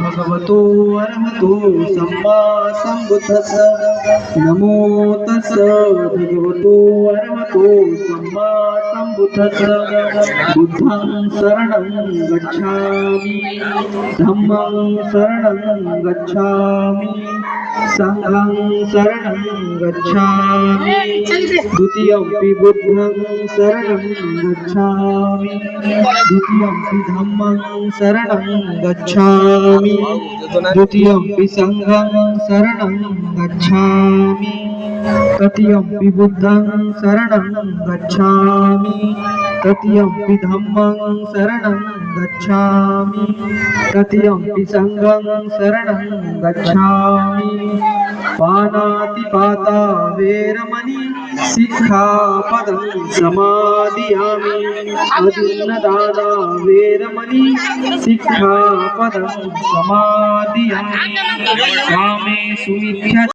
भगवतो अर्हतो सम्मा सम्बुद्धस्स नमो तस्स भगवतो अर्हतो सम्मा सम्बुद्धस्स बुद्धं शरणं गच्छामि। धम्मं शरणं गच्छामि। सङ्घं शरणं गच्छामि। द्वितीयमपि बुद्धं शरणं गच्छामि। द्वितीयमपि धम्मं शरणं गच्छामि। तृतीयं द्वितीयं विसङ्गं शरणं गच्छामि। तृतीयं विबुद्धं शरणं गच्छामि। तृतीयं विधम्मं शरणं गच्छामि। तृतीयं विसङ्गं शरणं गच्छामि। पानातिपाता पानातिपातावेरमणि सिक्खापदं समादियामि दादा वेरमणि सिक्खापदं समादियामि कामे सुमिथ्या